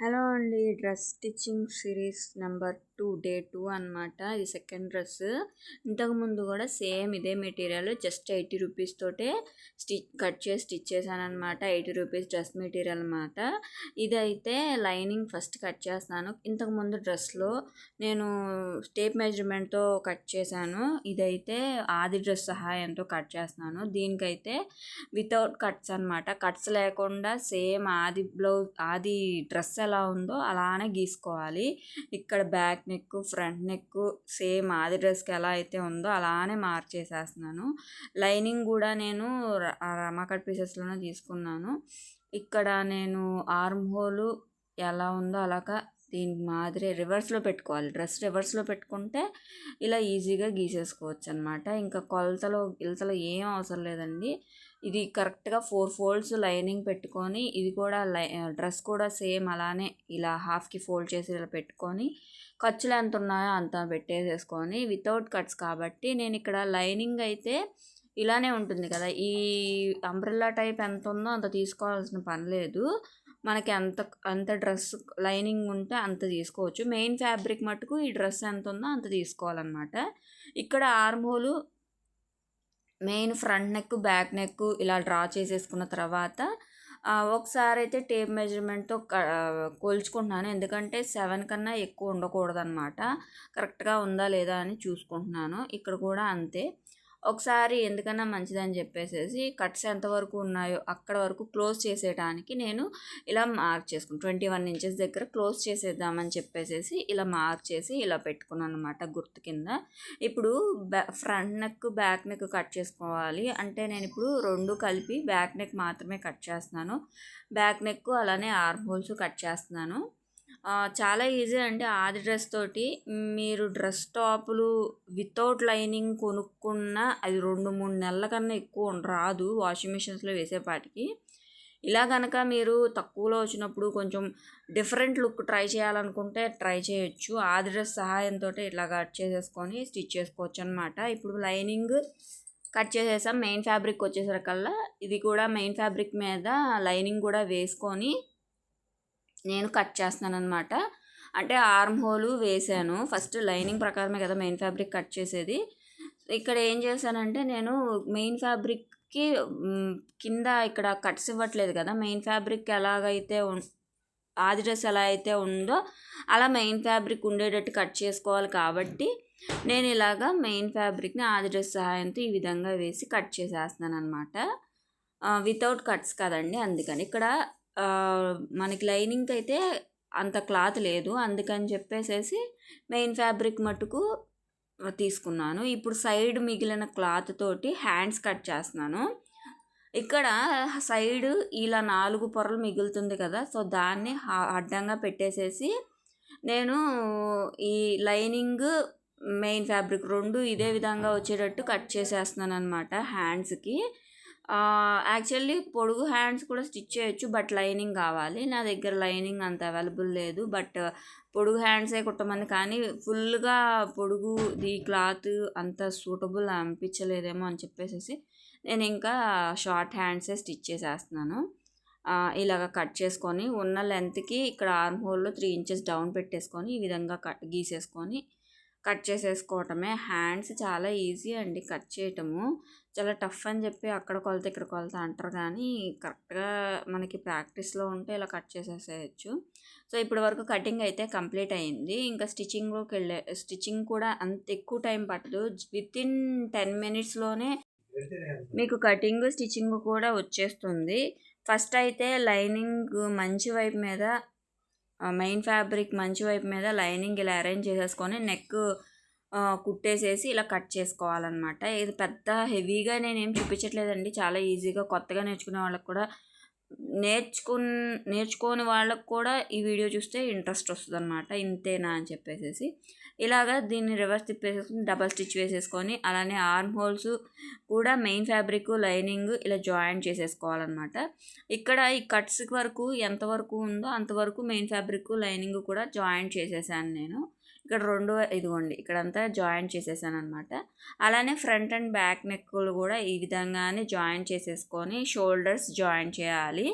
Hello అండి dress stitching series number two day two అనమాట ఇది సెకండ్ డ్రెస్. ఇంతకుముందు కూడా సేమ్ ఇదే మెటీరియల్ జస్ట్ ఎయిటీ రూపీస్ తోటే స్టిచ్ కట్ చేసి స్టిచ్ చేశాను అనమాట ఎయిటీ రూపీస్ డ్రెస్ మెటీరియల్ అనమాట ఇదైతే లైనింగ్ ఫస్ట్ కట్ చేస్తాను. ఇంతకుముందు డ్రెస్లో నేను స్టేప్ మెజర్మెంట్తో కట్ చేశాను. ఇదైతే ఆది డ్రెస్ సహాయంతో కట్ చేస్తున్నాను దీనికైతే వితౌట్ కట్స్ అనమాట కట్స్ లేకుండా సేమ్ ఆది బ్లౌజ్ ఆది డ్రెస్ ఎలా ఉందో అలానే గీసుకోవాలి. ఇక్కడ back neck front neck same ఆది డ్రెస్కి ఎలా అయితే ఉందో అలానే మార్చేసేస్తున్నాను. లైనింగ్ కూడా నేను రమాకట్ పీసెస్లోనే తీసుకున్నాను. ఇక్కడ నేను ఆర్మ్ హోలు ఎలా ఉందో అలాగా దీని మాదిరి రివర్స్లో పెట్టుకోవాలి. డ్రెస్ రివర్స్లో పెట్టుకుంటే ఇలా ఈజీగా గీసేసుకోవచ్చు అనమాట ఇంకా కొలతలో గిలతలో ఏం అవసరం లేదండి. ఇది కరెక్ట్గా ఫోర్ ఫోల్డ్స్ లైనింగ్ పెట్టుకొని ఇది కూడా లై డ్రెస్ కూడా సేమ్ అలానే ఇలా హాఫ్కి ఫోల్డ్ చేసి ఇలా పెట్టుకొని ఖర్చులు ఎంత ఉన్నాయో అంత పెట్టేసేసుకొని వితౌట్ కట్స్ కాబట్టి నేను ఇక్కడ లైనింగ్ అయితే ఇలానే ఉంటుంది కదా. ఈ అంబ్రెల్లా టైప్ ఎంత ఉందో అంత తీసుకోవాల్సిన పని లేదు. మనకి ఎంత అంత డ్రెస్ లైనింగ్ ఉంటే అంత తీసుకోవచ్చు. మెయిన్ ఫ్యాబ్రిక్ మటుకు ఈ డ్రెస్ ఎంత ఉందో అంత తీసుకోవాలన్నమాట. ఇక్కడ armhole main front neck back neck ఇలా డ్రా చేసేసుకున్న తర్వాత ఒకసారి అయితే టేప్ మెజర్మెంట్తో కొలుచుకుంటున్నాను. ఎందుకంటే సెవెన్ కన్నా ఎక్కువ ఉండకూడదు అనమాట కరెక్ట్గా ఉందా లేదా అని చూసుకుంటున్నాను. ఇక్కడ కూడా అంతే. ఒకసారి ఎందుకన్నా మంచిదని చెప్పేసేసి కట్స్ ఎంతవరకు ఉన్నాయో అక్కడ వరకు క్లోజ్ చేసేయడానికి నేను ఇలా మార్క్ చేసుకున్నాను ట్వంటీ వన్ ఇంచెస్ దగ్గర క్లోజ్ చేసేద్దామని చెప్పేసేసి ఇలా మార్క్ చేసి ఇలా పెట్టుకున్నాను అనమాట గుర్తు కింద. ఇప్పుడు బ్యా front neck back neck cut చేసుకోవాలి అంటే నేను ఇప్పుడు రెండు కలిపి బ్యాక్ నెక్ మాత్రమే కట్ చేస్తున్నాను. బ్యాక్ నెక్ అలానే ఆర్మ్ హోల్స్ కట్ చేస్తున్నాను. చాలా ఈజీ అండి ఆది డ్రెస్ తోటి. మీరు డ్రెస్ టాపులు వితౌట్ లైనింగ్ కొనుక్కున్న అది రెండు మూడు నెలల కన్నా ఎక్కువ రాదు వాషింగ్ మిషన్స్లో వేసేపాటికి ఇలా కనుక మీరు తక్కువలో వచ్చినప్పుడు కొంచెం డిఫరెంట్ లుక్ ట్రై చేయాలనుకుంటే ట్రై చేయొచ్చు. ఆది డ్రెస్ సహాయంతో ఇట్లా కట్ చేసేసుకొని స్టిచ్ చేసుకోవచ్చు అనమాట ఇప్పుడు లైనింగ్ కట్ చేసేసాం మెయిన్ ఫ్యాబ్రిక్ వచ్చేసరికల్లా. ఇది కూడా మెయిన్ ఫ్యాబ్రిక్ మీద లైనింగ్ కూడా వేసుకొని నేను కట్ చేస్తున్నాను అనమాట అంటే ఆర్మ్ హోలు వేసాను. ఫస్ట్ లైనింగ్ ప్రకారమే కదా మెయిన్ ఫ్యాబ్రిక్ కట్ చేసేది. ఇక్కడ ఏం చేశానంటే నేను మెయిన్ ఫ్యాబ్రిక్కి కింద ఇక్కడ కట్స్ ఇవ్వట్లేదు కదా. మెయిన్ ఫ్యాబ్రిక్ ఎలాగైతే ఆది డ్రెస్ ఎలా అయితే ఉందో అలా మెయిన్ ఫ్యాబ్రిక్ ఉండేటట్టు కట్ చేసుకోవాలి కాబట్టి నేను ఇలాగా మెయిన్ ఫ్యాబ్రిక్ని ఆది డ్రెస్ సహాయంతో ఈ విధంగా వేసి కట్ చేసేస్తున్నాను అనమాట వితౌట్ కట్స్ కదండి అందుకని. ఇక్కడ మనకి లైనింగ్కి అయితే అంత క్లాత్ లేదు. అందుకని చెప్పేసేసి మెయిన్ ఫ్యాబ్రిక్ మట్టుకు తీసుకున్నాను. ఇప్పుడు సైడ్ మిగిలిన క్లాత్ తోటి హ్యాండ్స్ కట్ చేస్తున్నాను. ఇక్కడ సైడ్ ఇలా నాలుగు పొరలు మిగులుతుంది కదా సో దాన్ని అడ్డంగా పెట్టేసేసి నేను ఈ లైనింగ్ మెయిన్ ఫ్యాబ్రిక్ రెండు ఇదే విధంగా వచ్చేటట్టు కట్ చేసేస్తున్నాను అనమాట హ్యాండ్స్కి. యాక్చువల్లీ పొడుగు హ్యాండ్స్ కూడా స్టిచ్ చేయొచ్చు బట్ లైనింగ్ కావాలి. నా దగ్గర లైనింగ్ అంత అవైలబుల్ లేదు బట్ పొడుగు హ్యాండ్సే కుట్టమంది కానీ ఫుల్గా పొడుగు ఈ క్లాత్ అంత సూటబుల్ అనిపించలేదేమో అని చెప్పేసి నేను ఇంకా షార్ట్ హ్యాండ్సే స్టిచ్ చేసేస్తున్నాను. ఇలాగ కట్ చేసుకొని ఉన్న లెంత్కి ఇక్కడ ఆర్మ్ హోల్లో త్రీ ఇంచెస్ డౌన్ పెట్టేసుకొని ఈ విధంగా కట్ గీసేసుకొని కట్ చేసేసుకోవటమే. హ్యాండ్స్ చాలా ఈజీ అండి కట్ చేయటము. చాలా టఫ్ అని చెప్పి అక్కడ కొలత ఇక్కడ కొలత అంటారు. కానీ కరెక్ట్గా మనకి ప్రాక్టీస్లో ఉంటే ఇలా కట్ చేసేసేయచ్చు. సో ఇప్పటి వరకు కటింగ్ అయితే కంప్లీట్ అయింది. ఇంకా స్టిచ్చింగ్లోకి వెళ్ళే స్టిచ్చింగ్ కూడా అంత ఎక్కువ టైం పట్టదు. విత్ ఇన్ టెన్ మినిట్స్లోనే మీకు కటింగ్ స్టిచ్చింగ్ కూడా వచ్చేస్తుంది. ఫస్ట్ అయితే లైనింగ్ మంచి వైపు మీద మెయిన్ ఫ్యాబ్రిక్ మంచి వైపు మీద లైనింగ్ ఇలా అరేంజ్ చేసేసుకొని నెక్ కుట్టేసేసి ఇలా కట్ చేసుకోవాలన్నమాట. ఇది పెద్ద హెవీగా నేనేం చూపించట్లేదండి. చాలా ఈజీగా కొత్తగా నేర్చుకునే వాళ్ళకి కూడా నేర్చుకున్ నేర్చుకోని వాళ్ళకు కూడా ఈ వీడియో చూస్తే ఇంట్రెస్ట్ వస్తుంది అనమాట ఇంతేనా అని చెప్పేసి ఇలాగా దీన్ని రివర్స్ తిప్పేసేసుకుని డబల్ స్టిచ్ వేసేసుకొని అలానే ఆర్మ్ హోల్స్ కూడా మెయిన్ ఫ్యాబ్రిక్ లైనింగ్ ఇలా జాయిన్ చేసేసుకోవాలన్నమాట. ఇక్కడ ఈ కట్స్ వరకు ఎంతవరకు ఉందో అంతవరకు మెయిన్ ఫ్యాబ్రిక్ లైనింగ్ కూడా జాయిన్ చేసేసాను నేను. ఇక్కడ రెండు ఇదిగోండి ఇక్కడంతా జాయింట్ చేసేసాను అనమాట అలానే ఫ్రంట్ అండ్ బ్యాక్ నెక్కులు కూడా ఈ విధంగానే జాయింట్ చేసేసుకొని షోల్డర్స్ జాయింట్ చేయాలి.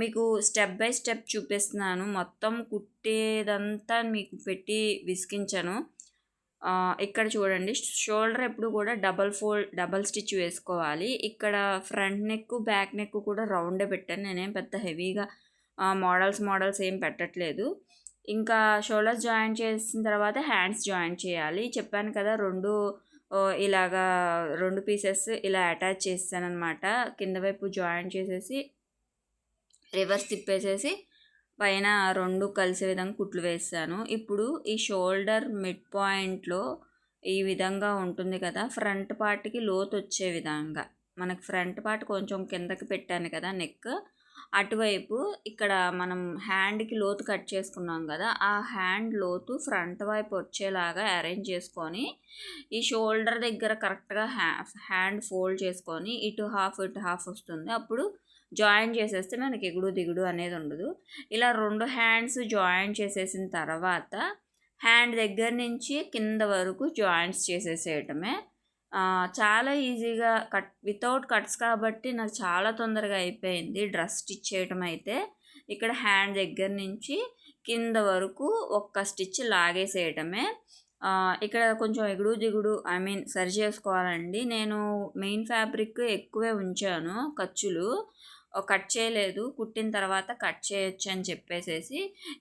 మీకు స్టెప్ బై స్టెప్ చూపిస్తున్నాను. మొత్తం కుట్టేదంతా మీకు పెట్టి విసికించను ఇక్కడ చూడండి షోల్డర్ ఎప్పుడు కూడా డబల్ ఫోల్డ్ డబల్ స్టిచ్ వేసుకోవాలి. ఇక్కడ ఫ్రంట్ నెక్ బ్యాక్ నెక్ కూడా రౌండే పెట్టాను. నేనేం పెద్ద హెవీగా మోడల్స్ మోడల్స్ ఏం పెట్టట్లేదు. ఇంకా షోల్డర్స్ జాయిన్ చేసిన తర్వాత హ్యాండ్స్ జాయిన్ చేయాలి. చెప్పాను కదా రెండు ఇలాగా రెండు పీసెస్ ఇలా అటాచ్ చేస్తానమాట కింద వైపు జాయిన్ చేసేసి రివర్స్ తిప్పేసేసి పైన రెండు కలిసే విధంగా కుట్లు వేస్తాను. ఇప్పుడు ఈ షోల్డర్ మిడ్ పాయింట్లో ఈ విధంగా ఉంటుంది కదా ఫ్రంట్ పార్ట్కి లోతు వచ్చే విధంగా. మనకి ఫ్రంట్ పార్ట్ కొంచెం కిందకి పెట్టాను కదా నెక్. అటువైపు ఇక్కడ మనం హ్యాండ్కి లోతు కట్ చేసుకున్నాం కదా ఆ హ్యాండ్ లోతు ఫ్రంట్ వైపు వచ్చేలాగా అరేంజ్ చేసుకొని ఈ షోల్డర్ దగ్గర కరెక్ట్గా హ్యా హ్యాండ్ ఫోల్డ్ చేసుకొని ఇటు హాఫ్ ఇటు హాఫ్ వస్తుంది. అప్పుడు జాయిన్ చేసేస్తే మనకి ఎగుడు దిగుడు అనేది ఉండదు. ఇలా రెండు హ్యాండ్స్ జాయిన్ చేసేసిన తర్వాత హ్యాండ్ దగ్గర నుంచి కింద వరకు జాయింట్స్ చేసేసేయటమే. చాలా ఈజీగా కట్ వితౌట్ కట్స్ కాబట్టి నాకు చాలా తొందరగా అయిపోయింది డ్రెస్ స్టిచ్ చేయటం అయితే. ఇక్కడ హ్యాండ్ దగ్గర నుంచి కింద వరకు ఒక్క స్టిచ్ లాగేసేయటమే. ఇక్కడ కొంచెం ఎగుడు దిగుడు ఐ మీన్ సరి చేసుకోవాలండి. నేను మెయిన్ ఫ్యాబ్రిక్ ఎక్కువే ఉంచాను ఖర్చులు. కట్ చేయలేదు కుట్టిన తర్వాత కట్ చేయొచ్చు అని చెప్పేసేసి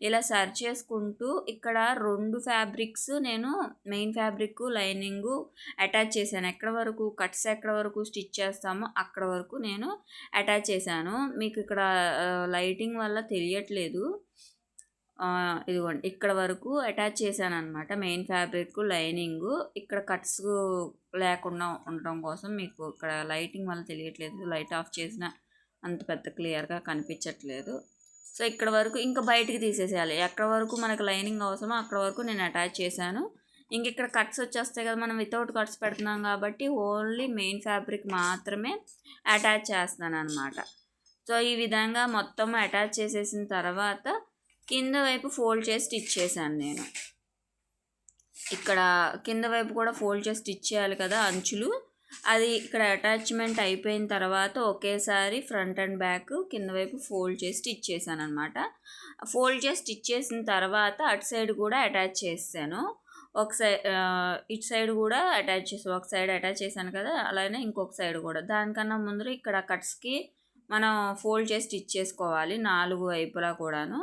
ఇలా సర్చ్ చేసుకుంటూ ఇక్కడ రెండు ఫ్యాబ్రిక్స్ నేను మెయిన్ ఫ్యాబ్రిక్ లైనింగ్ అటాచ్ చేశాను. ఎక్కడ వరకు కట్స్ ఎక్కడ వరకు స్టిచ్ చేస్తామో అక్కడ వరకు నేను అటాచ్ చేశాను. మీకు ఇక్కడ లైటింగ్ వల్ల తెలియట్లేదు. ఇదిగోండి ఇక్కడ వరకు అటాచ్ చేశాను అనమాట మెయిన్ ఫ్యాబ్రిక్ లైనింగ్. ఇక్కడ కట్స్ లేకుండా ఉండటం కోసం మీకు ఇక్కడ లైటింగ్ వల్ల తెలియట్లేదు. లైట్ ఆఫ్ చేసిన అంత పెద్ద క్లియర్గా కనిపించట్లేదు. సో ఇక్కడ వరకు ఇంకా బయటికి తీసేసేయాలి. ఎక్కడ వరకు మనకు లైనింగ్ అవసరమో అక్కడ వరకు నేను అటాచ్ చేశాను. ఇంక ఇక్కడ కట్స్ వచ్చేస్తాయి కదా మనం వితౌట్ కట్స్ పెడుతున్నాం కాబట్టి ఓన్లీ మెయిన్ ఫ్యాబ్రిక్ మాత్రమే అటాచ్ చేస్తున్నాను అనమాట సో ఈ విధంగా మొత్తం అటాచ్ చేసేసిన తర్వాత కింద వైపు ఫోల్డ్ చేసి స్టిచ్ చేశాను నేను. ఇక్కడ కింద వైపు కూడా ఫోల్డ్ చేసి స్టిచ్ చేయాలి కదా అంచులు. అది ఇక్కడ అటాచ్మెంట్ అయిపోయిన తర్వాత ఒకేసారి ఫ్రంట్ అండ్ బ్యాక్ కింద వైపు ఫోల్డ్ చేసి స్టిచ్ చేశాను అనమాట ఫోల్డ్ చేసి స్టిచ్ చేసిన తర్వాత అటు సైడ్ కూడా అటాచ్ చేశాను ఒక సైడ్ ఇటు సైడ్ కూడా అటాచ్ చేసాను ఒక సైడ్ అటాచ్ చేశాను కదా అలానే ఇంకొక సైడ్ కూడా. దానికన్నా ముందు ఇక్కడ కట్స్కి మనం ఫోల్డ్ చేసి స్టిచ్ చేసుకోవాలి నాలుగు వైపులా కూడాను.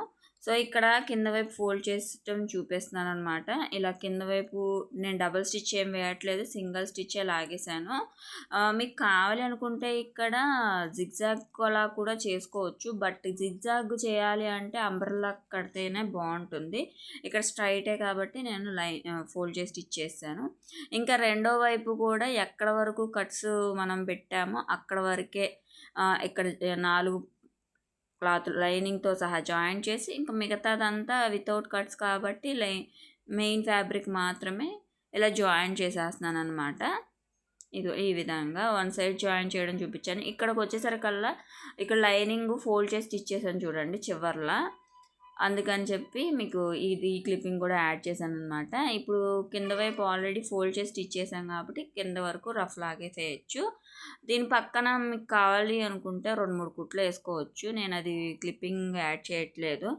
సో ఇక్కడ కింద వైపు ఫోల్డ్ చేసటం చూపిస్తున్నాను అనమాట ఇలా కింద వైపు నేను డబల్ స్టిచ్ ఏం వేయట్లేదు సింగిల్ స్టిచ్చే లాగేశాను. మీకు కావాలి అనుకుంటే ఇక్కడ జిగ్జాగ్ అలా కూడా చేసుకోవచ్చు. బట్ జిగ్జాగ్ చేయాలి అంటే అంబ్రెల్లా కడితేనే బాగుంటుంది. ఇక్కడ స్ట్రైటే కాబట్టి నేను లైన్ ఫోల్డ్ చేసి స్టిచ్ చేశాను. ఇంకా రెండో వైపు కూడా ఎక్కడ వరకు కట్స్ మనం పెట్టామో అక్కడ వరకే ఇక్కడ నాలుగు క్లాత్ లైనింగ్తో సహా జాయిన్ చేసి ఇంకా మిగతాదంతా వితౌట్ కట్స్ కాబట్టి లై మెయిన్ ఫ్యాబ్రిక్ మాత్రమే ఇలా జాయిన్ చేసేస్తున్నాను అనమాట ఇది ఈ విధంగా వన్ సైడ్ జాయిన్ చేయడం చూపించాను. ఇక్కడికి వచ్చేసరికల్లా ఇక్కడ లైనింగ్ ఫోల్డ్ చేసి స్టిచ్ చేశాను చూడండి చివర్లా. అందుకని చెప్పి మీకు ఇది ఈ క్లిప్పింగ్ కూడా యాడ్ చేశాను అనమాట ఇప్పుడు కింద వైపు ఆల్రెడీ ఫోల్డ్ చేసి స్టిచ్ చేసాం కాబట్టి కింద వరకు రఫ్ లాగేసేయచ్చు దీని పక్కన మీకు కావాలి అనుకుంటే రెండు మూడు కుట్లు వేసుకోవచ్చు. నేను అది క్లిప్పింగ్ యాడ్ చేయట్లేదు.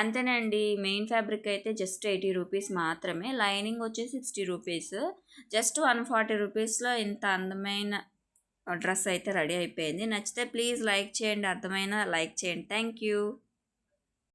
అంతేనండి మెయిన్ ఫ్యాబ్రిక్ అయితే జస్ట్ ఎయిటీ రూపీస్ మాత్రమే. లైనింగ్ వచ్చి sixty rupees. Just one forty రూపీస్లో ఇంత అందమైన డ్రెస్ అయితే రెడీ అయిపోయింది. నచ్చితే ప్లీజ్ లైక్ చేయండి. అర్థమైన లైక్ చేయండి. Thank you.